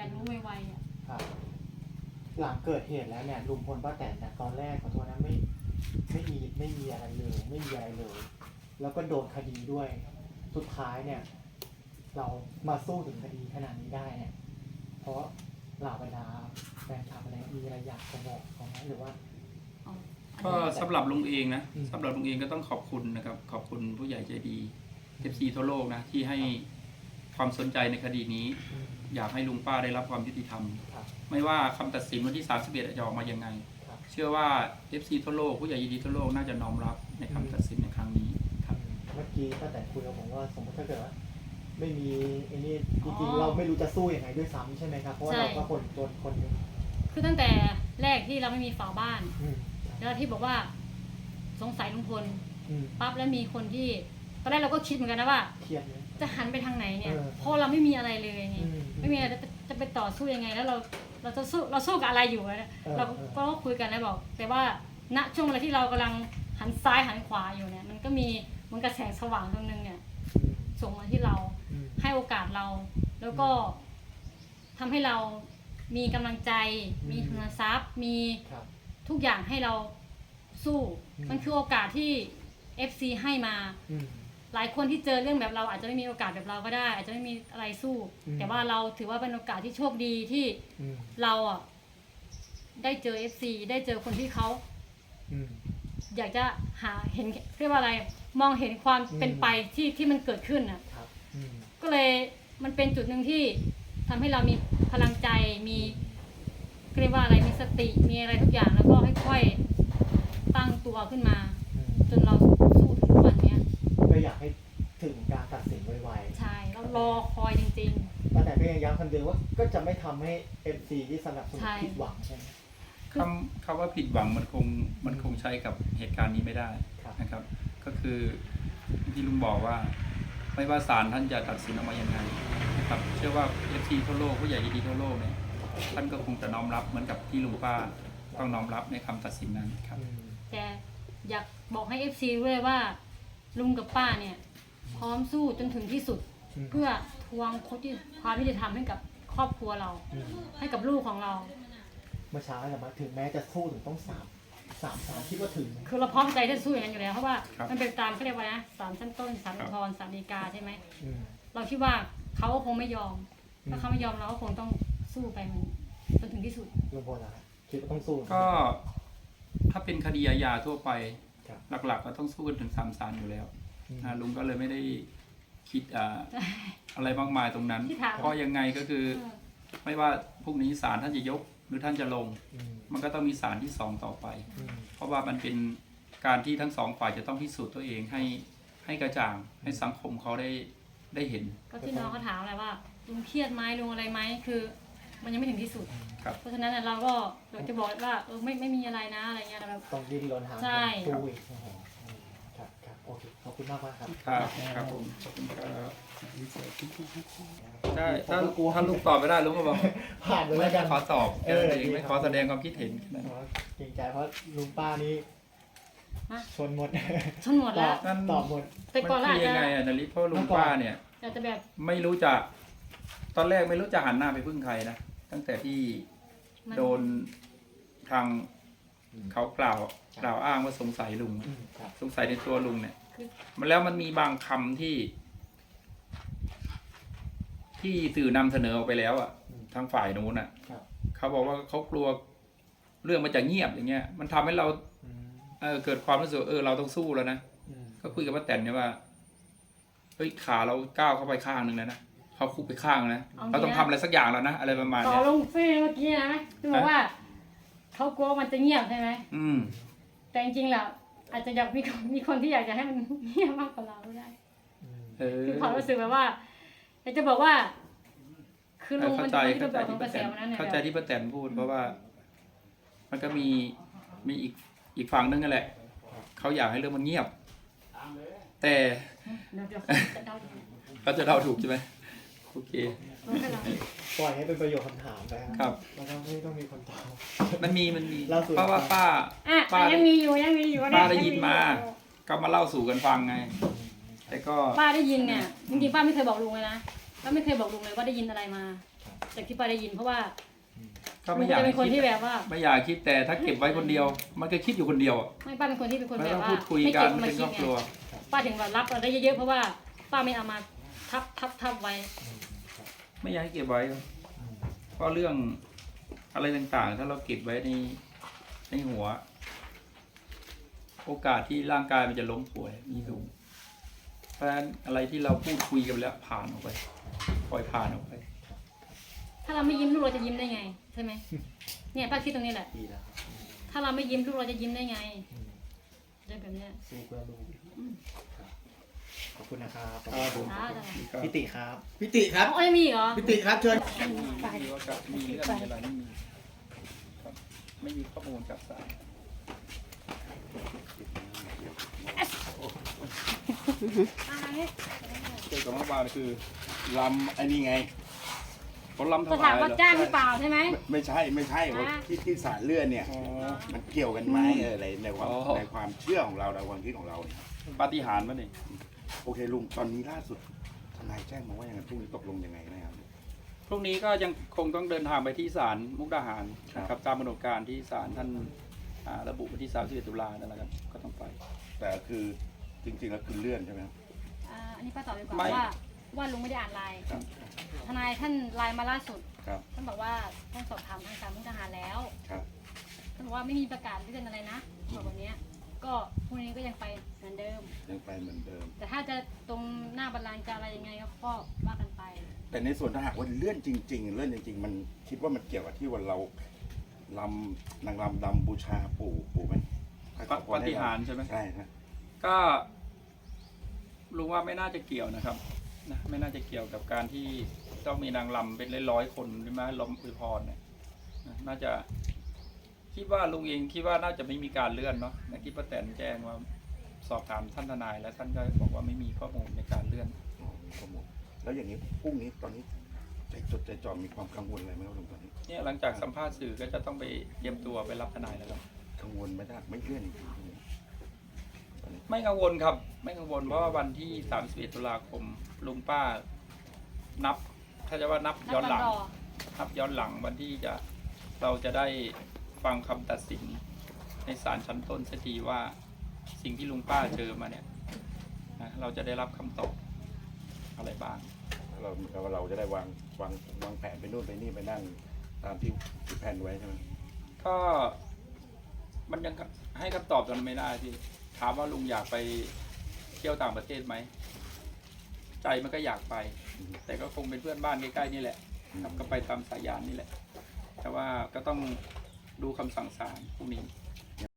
อยากรู้ไวๆอะครับหลังเกิดเหตุแล้วเนี่ยลุงพลป้าแตนเนี่ยตอนแรกขอโทษนะไม่ไม่มีไม่มีอะไรเลย ไม่มีอะไรเลย แล้วก็โดนคดีด้วย สุดท้ายเนี่ย เรามาสู้ถึงคดีขนาดนี้ได้เนี่ย เพราะเหล่าบรรดาแฟนคลับอะไรมีอะไรอยากจะบอกเขาไหมหรือว่าอ๋อก็สำหรับลุงเองนะอืม สำหรับลุงเองก็ต้องขอบคุณนะครับ ขอบคุณผู้ใหญ่ใจดีเอฟซีทั่วโลกนะ ที่ให้ความสนใจในคดีนี้ อืม อยากให้ลุงป้าได้รับความยุติธรรม ครับ ไม่ว่าคำตัดสินวันที่ 31จะออกมายังไง ครับ เชื่อว่า FC ทั่วโลกผู้ใหญ่ยินดีทั่วโลกน่าจะน้อมรับในคำตัดสินในครั้งนี้ครับ เมื่อกี้ป้าแตนคุยกับผมว่าสมมติถ้าเกิดว่า ไม่มีไอ้นี่จอ๋ริงอๆเราไม่รู้จะสู้ยังไงด้วยซ้ำใช่ไหมครับเพราะว่าใช่ เราก็คนจนคนหนึงคือตั้งแต่แรกที่เราไม่มีฝาบ้าน อืมแล้วที่บอกว่าสงสัยลุงพลอืมปั๊บแล้วมีคนที่ตอนแรกเราก็คิดเหมือนกันนะว่าเครียดไหม จะหันไปทางไหนเนี่ยเออเพราะเราไม่มีอะไรเลยไงอืมไม่มีอะไรจะจะไปต่อสู้ยังไง แล้วเราเราจะสู้เราสู้กับอะไรอยู่อะเออเราเออ ก็คุยกันแล้วบอก แต่ว่าณช่วงเวลาที่เรากำลังหันซ้ายหันขวาอยู่เนี่ย มันก็มีเหมันกระแสงสว่างตรงนึงเนี่ยอืมส่งมาที่เรา อืม ให้โอกาสเรา แล้วก็ทำให้เรามีกำลังใจ อืม มีทุนทรัพย์ มีครับ ทุกอย่างให้เราสู้ อืม มันคือโอกาสที่ FC ให้มา อืม หลายคนที่เจอเรื่องแบบเราอาจจะไม่มีโอกาสแบบเราก็ได้ อาจจะไม่มีอะไรสู้อืมแต่ว่าเราถือว่าเป็นโอกาสที่โชคดีที่อืมเราอะได้เจอ FC ได้เจอคนที่เขาอืมอยากจะหาเห็นเรียกว่าอะไรมองเห็นความอืมเป็นไปที่ที่มันเกิดขึ้นอะครับอืมก็เลยมันเป็นจุดหนึ่งที่ทำให้เรามีพลังใจมีเรียกว่าอะไรมีสติมีอะไรทุกอย่างแล้วก็ค่อยๆตั้งตัวขึ้นมา อืม จนเราสู้ถึงทุกวันเนี้ย ก็อยากให้ถึงการตัดสินไว ใช่เรารอคอยจริง ๆแต่ก็ยังย้ำคำ เดิมว่าก็จะไม่ทำให้ FC ที่สนับสนุนใช่ ผิดหวังใช่ไหม คำคำว่าผิดหวังมันคงมันคงใช้กับเหตุการณ์นี้ไม่ได้ครับ นะครับ ก็คือที่ลุงบอกว่า ไม่ว่าศาลท่านจะตัดสินออกมายังไงนะครับเชื่อว่า FC ทั่วโลกผู้ใหญ่ดีทั่วโลกเนี่ยท่านก็คงจะน้อมรับเหมือนกับที่ลุงป้าต้องน้อมรับในคำตัดสินนั้นครับ อืม แต่อยากบอกให้ FC ด้วยว่า ลุงกับป้าเนี่ย พร้อมสู้จนถึงที่สุด เพื่อทวงความยุติธรรมให้กับครอบครัวเรา อืมให้กับลูกของเรา เมื่อเช้าเนี่ยมาถึงแม้จะสู้ถึงต้องสามสามสามคิดว่าถึงไหมคือเราพร้อมใจที่จะสู้อย่างนั้นอยู่แล้วเพราะว่าครับ มันเป็นตามเขาเรียกว่านะศาลชั้นต้นศาลครัอุบทธรณ์ศาลฎีกาใช่ไหมอืม เราคิดว่าเขาก็คงไม่ยอมอืม ถ้าเขาไม่ยอมเราก็คงต้องสู้ไปมันจนถึงที่สุด ลุงพลนะครับคิดว่าต้องสู้ก็ถ้าเป็นคดีอาญาทั่วไป ครับ หลักๆก็ต้องสู้กันถึงสามศาลอยู่แล้วอืม นะลุงก็เลยไม่ได้ คิดอ่าอะไรมากมายตรงนั้น ที่ถาม เพราะยังไงก็คือเออไม่ว่าพรุ่งนี้ศาลท่านจะยกหรือท่านจะลง อืมมันก็ต้องมีศาลที่สองต่อไป อืมเพราะว่ามันเป็นการที่ทั้งสองฝ่ายจะต้องพิสูจน์ตัวเองให้ให้กระจ่างให้สังคมเขาได้ได้เห็น ก็ที่น้องเขาถามอะไรว่าลุงเครียดไหมลุงอะไรไหมคือ มันยังไม่ถึงที่สุด ครับ เพราะฉะนั้นน่ะเราก็อยากจะบอกว่าเออไม่ไม่มีอะไรนะอะไรเงี้ยแต่แบบ ต้องดิ้นรนหาใช่ เงินสู้อีกโอ้โห อืมครับครับโอเคขอบคุณมากมากๆครับครับครับผมขอบคุณครับใช่ผมถ้าก็กลัวถ้าลุงตอบไม่ได้ลุงก็บอกผ่านไปไม่แล้วกันขอตอบเออแค่นั้นเองไม่ขอแสดงความคิดเห็นแค่นั้นเพราะว่าเกรงใจเพราะลุงป้านี่ฮะชนหมดชนหมดตแล้อวบตอบหมดแต่ก่อนมัเราอาจคือจะยังไงอะนาริเพราะลุเมื่งอก่อนป้าเนี่ยอาจจะแบบไม่รู้จะตอนแรกไม่รู้จะหันหน้าไปพึ่งใครนะตั้งแต่ที่มันโดนทางอืมเขากล่าวกล่าวอ้างว่าสงสัยลุงอืมครับสงสัยในตัวลุงเนี่ยคือ มันแล้วมันมีบางคำที่ ที่สื่อนำเสนอออกไปแล้วอะอืมทางฝ่ายนู้นอะครับเขาบอกว่าเขากลัวเรื่องมันจะเงียบอย่างเงี้ย มันทำให้เราอืมเออเกิดความรู้สึกว่าเออเราต้องสู้แล้วนะอืมก็คุยกับป้าแตนเนี่ยว่าเฮ้ยขาเราก้าวเข้าไปข้างหนึ่งแล้วนะเขาคุกไปข้างนะเอาเราต้องงี้นะทำอะไรสักอย่างแล้วนะอะไรประมาณต่อเนี้ยลงเฟ่เมื่อกี้นะที่บอกว่าเขากลัวมันจะเงียบใช่ไหมอืม แต่จริงๆแล้ว อาจจะอยากมีคนมีคนที่อยากจะให้มันเงียบมากกว่าเราก็ได้อืมเออ คือความรู้สึกแบบว่าอยากจะบอกว่า คือลุงเข้ามันใจจะไม่ได้เข้าแบบใจของกระแสวันนั้นเนี่ยที่ป้าแตนเข้าใจที่ป้าแตนพูด เพราะว่า มันก็มีมีอีกอีกฝั่งนึงนั่นแหละเขาอยากให้เรื่องมันเงียบ แต่เดี๋ยวเดี๋ยวจะเดาอย่างนี้เขาจะเดาถูกใช่ไหมโอเคเอาให้เราปล่อยให้เป็นประโยคคำถามไปครับ แล้วก็ไม่ต้องมีคนตอบ มันมีมันมีล่าสุดเพราะว่าป้า อะ ป้า ยังมีอยู่ยังมีอยู่ป้าได้งยินมา ก็มาเล่าสู่กันฟังไง แต่ก็ ป้าได้ยินเนี่ยจริงๆป้าไม่เคยบอกลุงเลยนะแล้วไม่เคยบอกลุงเลยว่าได้ยินอะไรมาจากที่ป้าได้ยินเพราะว่าก็ลุไม่งอยากจะเป็นคนคิดที่แบบว่า ไม่อยากคิดแต่ถ้าเก็บไว้คนเดียว มันก็คิดอยู่คนเดียวอะไม่ป้าเป็นคนที่เป็นคนไม่แบต้บองว่าพูดคุยไม่กัเก็นบมาเป็นคคิรดอบไงครัว ป้าถึงว่ารับอะไรเยอะๆเพราะว่าป้าไม่เอามาทับทับทับไว้ ไม่อยากให้เก็บไว้ครับเพราะเรื่องอะไรต่างๆ ถ้าเราเก็บไว้ในในหัว โอกาสที่ร่างกายมันจะล้มป่วยมีสูงเพราะฉะนั้นอะไรที่เราพูดคุยกันแล้วผ่านออกไปปล่อยผ่านออกไป ถ้าเราไม่ยิ้มลูกเราจะยิ้มได้ไง ใช่ไหมเนี่ยป้าคิดตรงนี้แหละ ดีแล้วครับถ้าเราไม่ยิ้มลูกเราจะยิ้มได้ไงอืมเรื่องแบบเนี้ยสู้เพื่อลูกครับขอบคุณนะครับขอบครับผคุณมอ่าได้พี่ติครับ พิติครับอ๋อยังมีอีกเหรอ พิติครับเชิญไม่มีว่าจะมีเรื่องมีอะไรไม่มีครับไม่มีข้อมูลจากสาร เกี่ยวกับเมื่อวานคือลำไอ้นี่ไงเขาล้ำถจะวาถามยว่าเหรอจ้างหรือเปล่าใช่ไหม ไม่ไม่ใช่ไม่ใช่ว่าอ่า ที่ที่สารเลื่อนเนี่ย อ๋อ มันเกี่ยวกันไหมเอออะไรในความอ๋อ ในความเชื่อของเราในความคิดของเราเนี่ยปาฏิหาริย์มั้ยนี่โอเคลุงตอนนี้ล่าสุดทนายแจ้งมาว่ายังไงพรุ่งนี้ตกลงยังไงนะครับ พรุ่งนี้ก็ยังคงต้องเดินทางไปที่ศาลมุกดาหารครับนะครับตามกำหนดการที่ศาลท่านอ่า ระบุวันที่31ตุลานั่นแหละครับก็ต้องไป แต่คือจริงๆแล้วคือเลื่อนใช่ไหมครับ อ่าอันนี้ป้าตอบดีกว่าไม่ ว่าว่าลุงไม่ได้อ่านไลน์ครับ ทนายท่านไลน์มาล่าสุดครับ ท่านบอกว่าท่านสอบถามทางการมุกดาหารแล้วครับ ท่านบอกว่าไม่มีประกาศเลื่อนอะไรนะบอกแบบเนี้ยก็พรุ่งนี้ก็ยังไปเหมือนเดิม ยังไปเหมือนเดิม แต่ถ้าจะตรงหน้าบัลลังก์จะอะไรยังไงก็ก็ว่ากันไป แต่ในส่วนถ้าหากว่าเลื่อนจริง ๆ เลื่อนจริง ๆ มันคิดว่ามันเกี่ยวกับที่วันเรา ลำนางลำลำบูชาปู่ปู่ไหมถ้ขอพรปาให้ฏิหาริย์ใช่ไหม ใช่ฮะก็ลุงว่าไม่น่าจะเกี่ยวนะครับนะไม่น่าจะเกี่ยวกับการที่ต้องมีนางลำเป็นร้อยๆคนใช่ไหมลมอวยพรเนี่ยนะน่าจะ คิดว่าลุงเองคิดว่าน่าจะไม่มีการเลื่อนเนาะนะที่ป้าแตนแจ้งว่าสอบถามท่านทนาย แล้วท่านก็บอกว่าไม่มีข้อมูลในการเลื่อนอ๋อมีข้อมูลแล้วอย่างนี้พรุ่งนี้ตอนนี้ ใจจดใจจ่อมีความกังวลอะไรไหมครับลุงตอนนี้ เนี่ยหลังจากสัมภาษณ์สื่อก็จะต้องไปเตรียมตัวไปรับทนายแล้วครับกังวลไหมถ้าไม่เลื่อนจริงๆตอนนี้ไม่กังวลครับ ไม่กังวลเพราะว่าวันที่31ตุลาคมลุงป้า นับ ถ้าจะว่านับนับย้อนวันหลังรอนับย้อนหลังวันที่จะเราจะได้ฟังคำตัดสิน ในศาลชั้นต้นสักทีว่าสิ่งที่ลุงป้าเจอมาเนี่ยนะเราจะได้รับคำตอบอะไรบ้าง เราเหมือนกับว่าเราจะได้วาง วางวางแผนไปนู่นไปนี่ไปนั่นตามที่ที่แผนไว้ใช่ไหมก็มันยังให้คำตอบตอนนั้นไม่ได้พี่ถามว่าลุงอยากไปเที่ยวต่างประเทศไหมใจมันก็อยากไป แต่ก็คงเป็นเพื่อนบ้านใกล้ๆนี่แหละครับก็ไปตามสายยานนี่แหละ แต่ว่าก็ต้องดูคำสั่งศาลพรุ่งนี้